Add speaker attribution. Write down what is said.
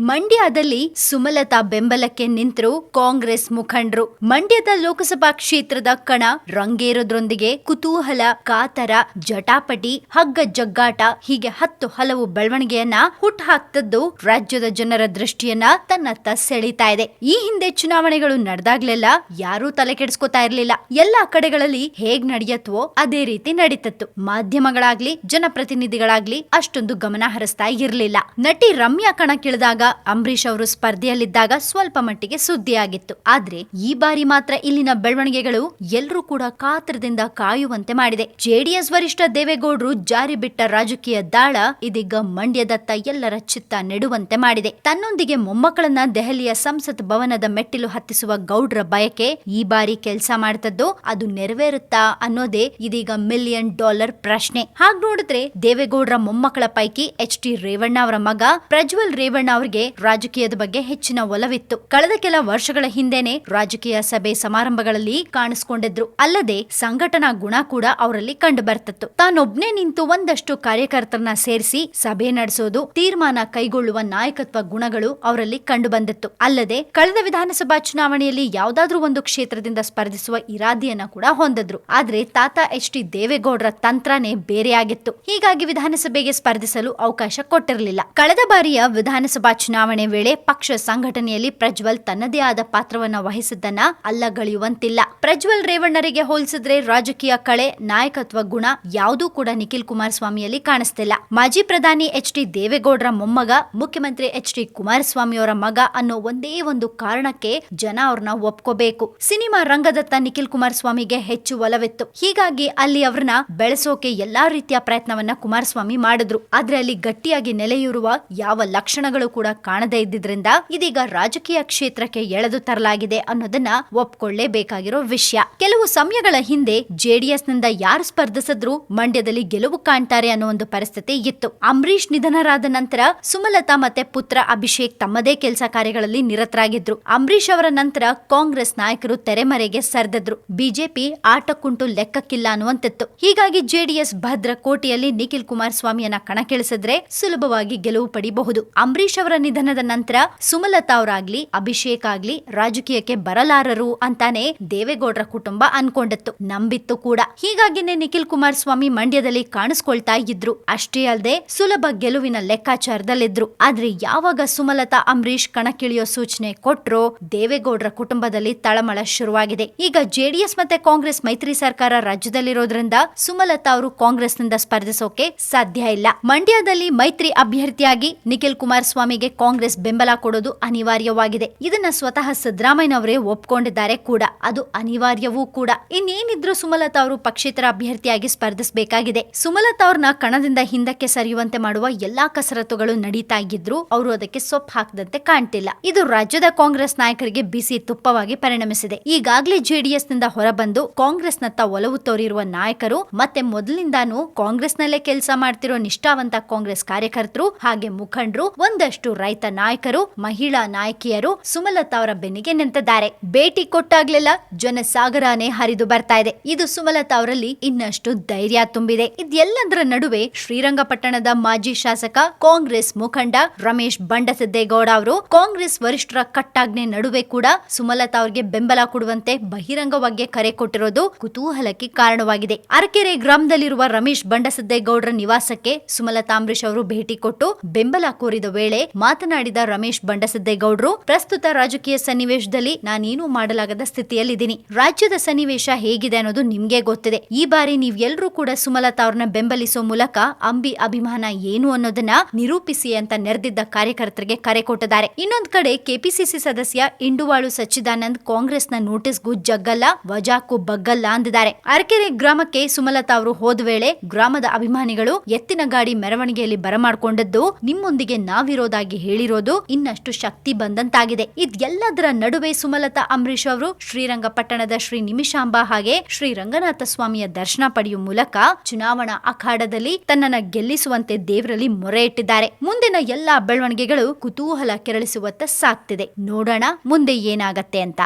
Speaker 1: ಮಂಡ್ಯದಲ್ಲಿ ಸುಮಲತಾ ಬೆಂಬಲಕ್ಕೆ ನಿಂತರು ಕಾಂಗ್ರೆಸ್ ಮುಖಂಡರು. ಮಂಡ್ಯದ ಲೋಕಸಭಾ ಕ್ಷೇತ್ರದ ಕಣ ರಂಗೇರೋದ್ರೊಂದಿಗೆ ಕುತೂಹಲ, ಕಾತರ, ಜಟಾಪಟಿ, ಹಗ್ಗ ಜಗ್ಗಾಟ, ಹೀಗೆ ಹತ್ತು ಹಲವು ಬೆಳವಣಿಗೆಯನ್ನ ಹುಟ್ಟುಹಾಕ್ತದ್ದು ರಾಜ್ಯದ ಜನರ ದೃಷ್ಟಿಯನ್ನ ತನ್ನತ್ತ ಸೆಳೀತಾ ಇದೆ. ಈ ಹಿಂದೆ ಚುನಾವಣೆಗಳು ನಡೆದಾಗ್ಲೆಲ್ಲ ಯಾರೂ ತಲೆ ಕೆಡಿಸ್ಕೊತಾ ಇರಲಿಲ್ಲ. ಎಲ್ಲಾ ಕಡೆಗಳಲ್ಲಿ ಹೇಗ್ ನಡೆಯತ್ವೋ ಅದೇ ರೀತಿ ನಡೀತತ್ತು. ಮಾಧ್ಯಮಗಳಾಗ್ಲಿ, ಜನಪ್ರತಿನಿಧಿಗಳಾಗ್ಲಿ ಅಷ್ಟೊಂದು ಗಮನ ಹರಿಸ್ತಾ ಇರಲಿಲ್ಲ. ನಟಿ ರಮ್ಯಾ ಕಣಕ್ಕಿಳಿದಾಗ ಅಂಬರೀಶ್ ಅವರು ಸ್ಪರ್ಧೆಯಲ್ಲಿದ್ದಾಗ ಸ್ವಲ್ಪ ಮಟ್ಟಿಗೆ ಸುದ್ದಿಯಾಗಿತ್ತು. ಆದ್ರೆ ಈ ಬಾರಿ ಮಾತ್ರ ಇಲ್ಲಿನ ಬೆಳವಣಿಗೆಗಳು ಎಲ್ಲರೂ ಕೂಡ ಕಾತರದಿಂದ ಕಾಯುವಂತೆ ಮಾಡಿದೆ. ಜೆಡಿಎಸ್ ವರಿಷ್ಠ ದೇವೇಗೌಡರು ಜಾರಿ ಬಿಟ್ಟ ರಾಜಕೀಯ ದಾಳ ಇದೀಗ ಮಂಡ್ಯದತ್ತ ಎಲ್ಲರ ಚಿತ್ತ ನೆಡುವಂತೆ ಮಾಡಿದೆ. ತನ್ನೊಂದಿಗೆ ಮೊಮ್ಮಕ್ಕಳನ್ನ ದೆಹಲಿಯ ಸಂಸತ್ ಭವನದ ಮೆಟ್ಟಿಲು ಹತ್ತಿಸುವ ಗೌಡ್ರ ಬಯಕೆ ಈ ಬಾರಿ ಕೆಲಸ ಮಾಡ್ತದ್ದು ಅದು ನೆರವೇರುತ್ತಾ ಅನ್ನೋದೇ ಇದೀಗ ಮಿಲಿಯನ್ ಡಾಲರ್ ಪ್ರಶ್ನೆ. ಹಾಗೆ ನೋಡಿದ್ರೆ ದೇವೇಗೌಡರ ಮೊಮ್ಮಕ್ಕಳ ಪೈಕಿ ಎಚ್ ಟಿ ರೇವಣ್ಣ ಅವರ ಮಗ ಪ್ರಜ್ವಲ್ ರೇವಣ್ಣ ಅವರಿಗೆ ರಾಜಕೀಯದ ಬಗ್ಗೆ ಹೆಚ್ಚಿನ ಒಲವಿತ್ತು. ಕಳೆದ ಕೆಲ ವರ್ಷಗಳ ಹಿಂದೆನೆ ರಾಜಕೀಯ ಸಭೆ ಸಮಾರಂಭಗಳಲ್ಲಿ ಕಾಣಿಸಿಕೊಂಡಿದ್ರು. ಅಲ್ಲದೆ ಸಂಘಟನಾ ಗುಣ ಕೂಡ ಅವರಲ್ಲಿ ಕಂಡು ಬರ್ತಿತ್ತು ತಾನೊಬ್ನೇ ನಿಂತು ಒಂದಷ್ಟು ಕಾರ್ಯಕರ್ತರನ್ನ ಸೇರಿಸಿ ಸಭೆ ನಡೆಸೋದು, ತೀರ್ಮಾನ ಕೈಗೊಳ್ಳುವ ನಾಯಕತ್ವ ಗುಣಗಳು ಅವರಲ್ಲಿ ಕಂಡು ಬಂದಿತ್ತು ಅಲ್ಲದೆ ಕಳೆದ ವಿಧಾನಸಭಾ ಚುನಾವಣೆಯಲ್ಲಿ ಯಾವ್ದಾದ್ರೂ ಒಂದು ಕ್ಷೇತ್ರದಿಂದ ಸ್ಪರ್ಧಿಸುವ ಇರಾದಿಯನ್ನ ಕೂಡ ಹೊಂದಿದ್ರು. ಆದ್ರೆ ತಾತ ಎಚ್ ಟಿ ದೇವೇಗೌಡರ ತಂತ್ರನೇ ಬೇರೆಯಾಗಿತ್ತು. ಹೀಗಾಗಿ ವಿಧಾನಸಭೆಗೆ ಸ್ಪರ್ಧಿಸಲು ಅವಕಾಶ ಕೊಟ್ಟಿರಲಿಲ್ಲ. ಕಳೆದ ಬಾರಿಯ ವಿಧಾನಸಭಾ ಚುನಾವಣೆ ವೇಳೆ ಪಕ್ಷ ಸಂಘಟನೆಯಲ್ಲಿ ಪ್ರಜ್ವಲ್ ತನ್ನದೇ ಆದ ಪಾತ್ರವನ್ನ ವಹಿಸಿದ್ದನ್ನ ಅಲ್ಲಗಳೆಯುವಂತಿಲ್ಲ ಪ್ರಜ್ವಲ್ ರೇವಣ್ಣರಿಗೆ ಹೋಲಿಸಿದ್ರೆ ರಾಜಕೀಯ ಕಳೆ, ನಾಯಕತ್ವ ಗುಣ ಯಾವುದೂ ಕೂಡ ನಿಖಿಲ್ ಕುಮಾರಸ್ವಾಮಿಯಲ್ಲಿ ಕಾಣಿಸ್ತಿಲ್ಲ. ಮಾಜಿ ಪ್ರಧಾನಿ ಎಚ್ ಡಿ ದೇವೇಗೌಡರ ಮೊಮ್ಮಗ, ಮುಖ್ಯಮಂತ್ರಿ ಎಚ್ ಡಿ ಕುಮಾರಸ್ವಾಮಿಯವರ ಮಗ ಅನ್ನೋ ಒಂದೇ ಒಂದು ಕಾರಣಕ್ಕೆ ಜನ ಅವ್ರನ್ನ ಒಪ್ಕೋಬೇಕು. ಸಿನಿಮಾ ರಂಗದತ್ತ ನಿಖಿಲ್ ಕುಮಾರಸ್ವಾಮಿಗೆ ಹೆಚ್ಚು ಒಲವಿತ್ತು. ಹೀಗಾಗಿ ಅಲ್ಲಿ ಅವ್ರನ್ನ ಬೆಳೆಸೋಕೆ ಎಲ್ಲಾ ರೀತಿಯ ಪ್ರಯತ್ನವನ್ನ ಕುಮಾರಸ್ವಾಮಿ ಮಾಡಿದ್ರು. ಆದ್ರೆ ಅಲ್ಲಿ ಗಟ್ಟಿಯಾಗಿ ನೆಲೆಯೂರುವ ಯಾವ ಲಕ್ಷಣಗಳು ಕೂಡ ಕಾಣದೇ ಇದ್ದಿದ್ರಿಂದ ಇದೀಗ ರಾಜಕೀಯ ಕ್ಷೇತ್ರಕ್ಕೆ ಎಳೆದು ತರಲಾಗಿದೆ ಅನ್ನೋದನ್ನ ಒಪ್ಕೊಳ್ಳೇಬೇಕಾಗಿರೋ ವಿಷಯ. ಕೆಲವು ಸಮಯಗಳ ಹಿಂದೆ ಜೆಡಿಎಸ್ನಿಂದ ಯಾರು ಸ್ಪರ್ಧಿಸಿದ್ರು ಮಂಡ್ಯದಲ್ಲಿ ಗೆಲುವು ಕಾಣ್ತಾರೆ ಅನ್ನೋ ಒಂದು ಪರಿಸ್ಥಿತಿ ಇತ್ತು. ಅಂಬರೀಷ್ ನಿಧನರಾದ ನಂತರ ಸುಮಲತಾ ಮತ್ತೆ ಪುತ್ರ ಅಭಿಷೇಕ್ ತಮ್ಮದೇ ಕೆಲಸ ಕಾರ್ಯಗಳಲ್ಲಿ ನಿರತರಾಗಿದ್ರು. ಅಂಬರೀಷ್ ಅವರ ನಂತರ ಕಾಂಗ್ರೆಸ್ ನಾಯಕರು ತೆರೆಮರೆಗೆ ಸರಿದ್ರು ಬಿಜೆಪಿ ಆಟಕ್ಕುಂಟು ಲೆಕ್ಕಕ್ಕಿಲ್ಲ ಅನ್ನುವಂತಿತ್ತು. ಹೀಗಾಗಿ ಜೆಡಿಎಸ್ ಭದ್ರ ಕೋಟೆಯಲ್ಲಿ ನಿಖಿಲ್ ಕುಮಾರಸ್ವಾಮಿಯನ್ನ ಕಣಕ್ಕಿಳಿಸಿದ್ರೆ ಸುಲಭವಾಗಿ ಗೆಲುವು ಪಡಿಬಹುದು. ಅಂಬರೀಷ್ ಅವರ ನಿಧನದ ನಂತರ ಸುಮಲತಾ ಅವರಾಗ್ಲಿ, ಅಭಿಷೇಕ್ ಆಗ್ಲಿ ರಾಜಕೀಯಕ್ಕೆ ಬರಲಾರರು ಅಂತಾನೆ ದೇವೇಗೌಡರ ಕುಟುಂಬ ಅನ್ಕೊಂಡಿತ್ತು. ನಂಬಿತ್ತು ಕೂಡ. ಹೀಗಾಗಿನೇ ನಿಖಿಲ್ ಕುಮಾರಸ್ವಾಮಿ ಮಂಡ್ಯದಲ್ಲಿ ಕಾಣಿಸ್ಕೊಳ್ತಾ ಇದ್ರು. ಅಷ್ಟೇ ಅಲ್ಲದೆ ಸುಲಭ ಗೆಲುವಿನ ಲೆಕ್ಕಾಚಾರದಲ್ಲಿದ್ರು. ಆದ್ರೆ ಯಾವಾಗ ಸುಮಲತಾ ಅಂಬರೀಶ್ ಕಣಕ್ಕಿಳಿಯೋ ಸೂಚನೆ ಕೊಟ್ರೋ ದೇವೇಗೌಡರ ಕುಟುಂಬದಲ್ಲಿ ತಳಮಳ ಶುರುವಾಗಿದೆ. ಈಗ ಜೆಡಿಎಸ್ ಮತ್ತೆ ಕಾಂಗ್ರೆಸ್ ಮೈತ್ರಿ ಸರ್ಕಾರ ರಾಜ್ಯದಲ್ಲಿರೋದ್ರಿಂದ ಸುಮಲತಾ ಅವರು ಕಾಂಗ್ರೆಸ್ನಿಂದ ಸ್ಪರ್ಧಿಸೋಕೆ ಸಾಧ್ಯ ಇಲ್ಲ. ಮಂಡ್ಯದಲ್ಲಿ ಮೈತ್ರಿ ಅಭ್ಯರ್ಥಿಯಾಗಿ ನಿಖಿಲ್ ಕುಮಾರಸ್ವಾಮಿಗೆ ಕಾಂಗ್ರೆಸ್ ಬೆಂಬಲ ಕೊಡೋದು ಅನಿವಾರ್ಯವಾಗಿದೆ. ಇದನ್ನ ಸ್ವತಃ ಸಿದ್ದರಾಮಯ್ಯನವರೇ ಒಪ್ಕೊಂಡಿದ್ದಾರೆ ಕೂಡ. ಅದು ಅನಿವಾರ್ಯವೂ ಕೂಡ. ಇನ್ನೇನಿದ್ರು ಸುಮಲತಾ ಅವರು ಪಕ್ಷೇತರ ಅಭ್ಯರ್ಥಿಯಾಗಿ ಸ್ಪರ್ಧಿಸಬೇಕಾಗಿದೆ. ಸುಮಲತಾ ಅವ್ರನ್ನ ಕಣದಿಂದ ಹಿಂದಕ್ಕೆ ಸರಿಯುವಂತೆ ಮಾಡುವ ಎಲ್ಲಾ ಕಸರತ್ತುಗಳು ನಡೀತಾ ಇದ್ರು ಅವರು ಅದಕ್ಕೆ ಸೊಪ್ಪು ಹಾಕದಂತೆ ಕಾಣ್ತಿಲ್ಲ. ಇದು ರಾಜ್ಯದ ಕಾಂಗ್ರೆಸ್ ನಾಯಕರಿಗೆ ಬಿಸಿ ತುಪ್ಪವಾಗಿ ಪರಿಣಮಿಸಿದೆ. ಈಗಾಗಲೇ ಜೆಡಿಎಸ್ನಿಂದ ಹೊರಬಂದು ಕಾಂಗ್ರೆಸ್ನತ್ತ ಒಲವು ತೋರಿರುವ ನಾಯಕರು ಮತ್ತೆ ಮೊದಲಿಂದಾನು ಕಾಂಗ್ರೆಸ್ನಲ್ಲೇ ಕೆಲಸ ಮಾಡ್ತಿರೋ ನಿಷ್ಠಾವಂತ ಕಾಂಗ್ರೆಸ್ ಕಾರ್ಯಕರ್ತರು ಹಾಗೆ ಮುಖಂಡರು ಒಂದಷ್ಟು ರೈತ ನಾಯಕರು, ಮಹಿಳಾ ನಾಯಕಿಯರು ಸುಮಲತಾ ಅವರ ಬೆನ್ನಿಗೆ ನಿಂತಿದ್ದಾರೆ. ಭೇಟಿ ಕೊಟ್ಟಾಗ್ಲೆಲ್ಲ ಜನಸಾಗರನೇ ಹರಿದು ಬರ್ತಾ ಇದೆ. ಇದು ಸುಮಲತಾ ಅವರಲ್ಲಿ ಇನ್ನಷ್ಟು ಧೈರ್ಯ ತುಂಬಿದೆ. ಇದೆಲ್ಲದರ ನಡುವೆ ಶ್ರೀರಂಗಪಟ್ಟಣದ ಮಾಜಿ ಶಾಸಕ, ಕಾಂಗ್ರೆಸ್ ಮುಖಂಡ ರಮೇಶ್ ಬಂಡಸಿದ್ದೇಗೌಡ ಅವರು, ಕಾಂಗ್ರೆಸ್ ವರಿಷ್ಠರ ಕಟ್ಟಾಜ್ಞೆ ನಡುವೆ ಕೂಡ ಸುಮಲತಾ ಅವರಿಗೆ ಬೆಂಬಲ ಕೊಡುವಂತೆ ಬಹಿರಂಗವಾಗಿ ಕರೆ ಕೊಟ್ಟಿರೋದು ಕುತೂಹಲಕ್ಕೆ ಕಾರಣವಾಗಿದೆ. ಅರಕೆರೆ ಗ್ರಾಮದಲ್ಲಿರುವ ರಮೇಶ್ ಬಂಡಸಿದ್ದೇಗೌಡರ ನಿವಾಸಕ್ಕೆ ಸುಮಲತಾ ಅಂಬರೀಶ್ ಅವರು ಭೇಟಿ ಕೊಟ್ಟು ಬೆಂಬಲ ಕೋರಿದ ವೇಳೆ ಮಾತನಾಡಿದ ರಮೇಶ್ ಬಂಡಸದ್ದೇಗೌಡರು, ಪ್ರಸ್ತುತ ರಾಜಕೀಯ ಸನ್ನಿವೇಶದಲ್ಲಿ ನಾನೇನು ಮಾಡಲಾಗದ ಸ್ಥಿತಿಯಲ್ಲಿದ್ದೀನಿ. ರಾಜ್ಯದ ಸನ್ನಿವೇಶ ಹೇಗಿದೆ ಅನ್ನೋದು ನಿಮ್ಗೆ ಗೊತ್ತಿದೆ. ಈ ಬಾರಿ ನೀವೆಲ್ಲರೂ ಕೂಡ ಸುಮಲತಾ ಅವ್ರನ್ನ ಬೆಂಬಲಿಸೋ ಮೂಲಕ ಅಂಬಿ ಅಭಿಮಾನ ಏನು ಅನ್ನೋದನ್ನ ನಿರೂಪಿಸಿ ಅಂತ ನೆರೆದಿದ್ದ ಕಾರ್ಯಕರ್ತರಿಗೆ ಕರೆ ಕೊಟ್ಟಿದ್ದಾರೆ. ಇನ್ನೊಂದ್ ಕಡೆ ಕೆಪಿಸಿಸಿ ಸದಸ್ಯ ಇಂಡುವಾಳು ಸಚ್ಚಿದಾನಂದ್ ಕಾಂಗ್ರೆಸ್ನ ನೋಟಿಸ್ಗೂ ಜಗ್ಗಲ್ಲ, ವಜಾಕ್ಕೂ ಬಗ್ಗಲ್ಲ ಅಂದಿದ್ದಾರೆ. ಅರಕೆರೆ ಗ್ರಾಮಕ್ಕೆ ಸುಮಲತಾ ಅವರು ಹೋದ ವೇಳೆ ಗ್ರಾಮದ ಅಭಿಮಾನಿಗಳು ಎತ್ತಿನ ಗಾಡಿ ಮೆರವಣಿಗೆಯಲ್ಲಿ ಬರಮಾಡಿಕೊಂಡದ್ದು ನಿಮ್ಮೊಂದಿಗೆ ನಾವಿರೋದಾಗಿ ಹೇಳಿರೋದು ಇನ್ನಷ್ಟು ಶಕ್ತಿ ಬಂದಂತಾಗಿದೆ. ಇದೆಲ್ಲದರ ನಡುವೆ ಸುಮಲತಾ ಅಂಬರೀಶ್ ಅವರು ಶ್ರೀರಂಗಪಟ್ಟಣದ ಶ್ರೀ ನಿಮಿಷಾಂಬ ಹಾಗೆ ಶ್ರೀ ರಂಗನಾಥ ಸ್ವಾಮಿಯ ದರ್ಶನ ಪಡೆಯುವ ಮೂಲಕ ಚುನಾವಣಾ ಅಖಾಡದಲ್ಲಿ ತನ್ನನ್ನ ಗೆಲ್ಲಿಸುವಂತೆ ದೇವರಲ್ಲಿ ಮೊರೆ ಇಟ್ಟಿದ್ದಾರೆ. ಮುಂದಿನ ಎಲ್ಲಾ ಬೆಳವಣಿಗೆಗಳು ಕುತೂಹಲ ಕೆರಳಿಸುವತ್ತ ಸಾಗ್ತಿದೆ ನೋಡೋಣ ಮುಂದೆ ಏನಾಗತ್ತೆ ಅಂತ.